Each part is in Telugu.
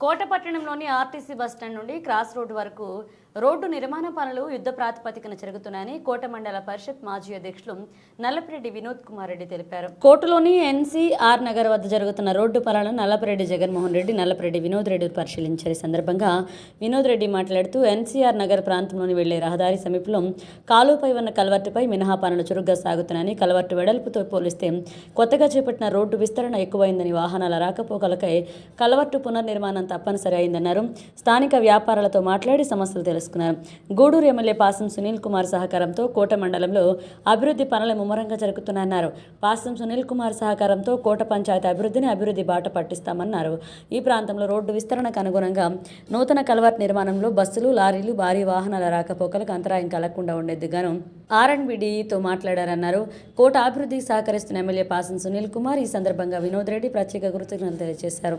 కోట పట్టణంలోని ఆర్టీసీ బస్టాండ్ నుండి క్రాస్ రోడ్డు వరకు రోడ్డు నిర్మాణ పనులు యుద్ధ ప్రాతిపదికన జరుగుతున్నాయని కోట మండల పరిషత్ మాజీ అధ్యక్షులు నల్లపిరెడ్డి వినోద్ కుమార్ రెడ్డి తెలిపారు. కోటలోని ఎన్సీఆర్ నగర్ వద్ద జరుగుతున్న రోడ్డు పనులను నల్లపిరెడ్డి జగన్మోహన్ రెడ్డి నల్లపిరెడ్డి వినోద్ రెడ్డి పరిశీలించారు ఈ సందర్భంగా వినోద్ రెడ్డి మాట్లాడుతూ ఎన్సీఆర్ నగర్ ప్రాంతంలోని వెళ్ళే రహదారి సమీపంలో కాలువపై ఉన్న కలవర్టుపై మినహా పనులు చురుగ్గా సాగుతున్నాయని కలవర్టు వెడల్పుతో పోలిస్తే కొత్తగా చేపట్టిన రోడ్డు విస్తరణ ఎక్కువైందని వాహనాల రాకపోకలకై కలవర్టు పునర్నిర్మాణం తప్పనిసరి అయిందన్నారు. స్థానిక వ్యాపారాలతో మాట్లాడి సమస్యలు తెలుసుకున్నారు. గూడూరు ఎమ్మెల్యే పాసం సునీల్ కుమార్ సహకారంతో కోట మండలంలో అభివృద్ధి పనులు ముమ్మరంగా జరుగుతున్నాయన్నారు. పాసం సునీల్ కుమార్ సహకారంతో కోట పంచాయతీ అభివృద్ధిని అభివృద్ధి బాట పట్టిస్తామన్నారు. ఈ ప్రాంతంలో రోడ్డు విస్తరణకు అనుగుణంగా నూతన కలవర్ నిర్మాణంలో బస్సులు లారీలు భారీ వాహనాల రాకపోకలకు అంతరాయం కలగకుండా ఉండేది గాను మాట్లాడారన్నారు. కోట అభివృద్ధికి సహకరిస్తున్న ఎమ్మెల్యే పాసం సునీల్ కుమార్ ఈ సందర్భంగా వినోద్ రెడ్డి ప్రత్యేక కృతజ్ఞతలు తెలియజేశారు.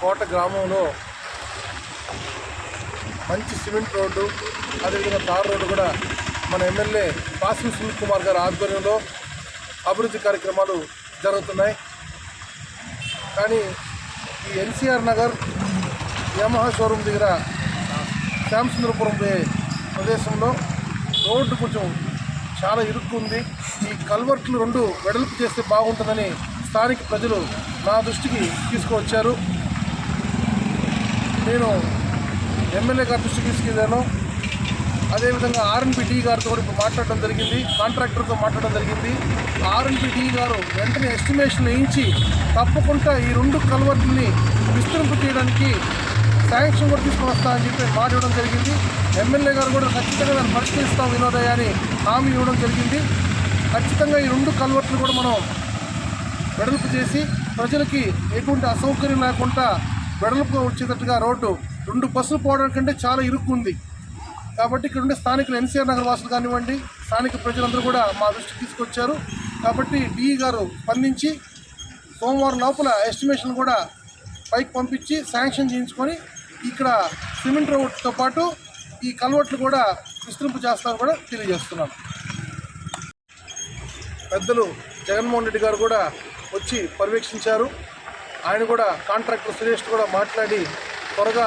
కోట గ్రామంలో మంచి సిమెంట్ రోడ్డు అదేవిధంగా తార్ రోడ్డు కూడా మన ఎమ్మెల్యే కాసిం సునీల్ కుమార్ గారి ఆధ్వర్యంలో అభివృద్ధి కార్యక్రమాలు జరుగుతున్నాయి. కానీ ఈ ఎన్సీఆర్ నగర్ యమహా షోరూమ్ దగ్గర శ్యామసుందరపురం ప్రదేశంలో రోడ్డు కొంచెం చాలా ఇరుక్కు ఉంది. ఈ కల్వర్ట్లు రెండు వెడల్పు చేస్తే బాగుంటుందని స్థానిక ప్రజలు నా దృష్టికి తీసుకువచ్చారు. నేను ఎమ్మెల్యే గారి దృష్టికి తీసుకెళ్ళాను. అదేవిధంగా ఆర్ఎన్పి డి గారితో కూడా ఇప్పుడు మాట్లాడడం జరిగింది కాంట్రాక్టర్తో మాట్లాడడం జరిగింది. ఆర్ఎన్పి డి గారు వెంటనే ఎస్టిమేషన్ వేయించి తప్పకుండా ఈ రెండు కల్వర్టుని విస్తరింపు చేయడానికి శాంక్షన్ కూడా తీసుకుని వస్తా అని చెప్పి మాట ఇవ్వడం జరిగింది. ఎమ్మెల్యే గారు కూడా ఖచ్చితంగా దాన్ని పరిష్కరిస్తాం వినోదయ్య అని హామీ ఇవ్వడం జరిగింది. ఖచ్చితంగా ఈ రెండు కల్వర్ట్లు కూడా మనం వెడల్పు చేసి ప్రజలకి ఎటువంటి అసౌకర్యం లేకుండా వెడల్పుగా వచ్చేటట్టుగా రోడ్డు రెండు బస్సులు పోవడం కంటే చాలా ఇరుక్కుంది కాబట్టి ఇక్కడ ఉండే స్థానికులు ఎన్సీఆర్ నగర వాసులు కానివ్వండి స్థానిక ప్రజలందరూ కూడా మా దృష్టికి తీసుకొచ్చారు. కాబట్టి డిఈ గారు స్పందించి సోమవారం లోపల ఎస్టిమేషన్ కూడా పైకి పంపించి శాంక్షన్ చేయించుకొని ఇక్కడ సిమెంట్ రోడ్తో పాటు ఈ కల్వర్ట్లు కూడా విస్తరింపు చేస్తారని కూడా తెలియజేస్తున్నాను. పెద్దలు జగన్మోహన్ రెడ్డి గారు కూడా వచ్చి పర్యవేక్షించారు. ఆయన కూడా కాంట్రాక్టర్ సురేష్ కూడా మాట్లాడి త్వరగా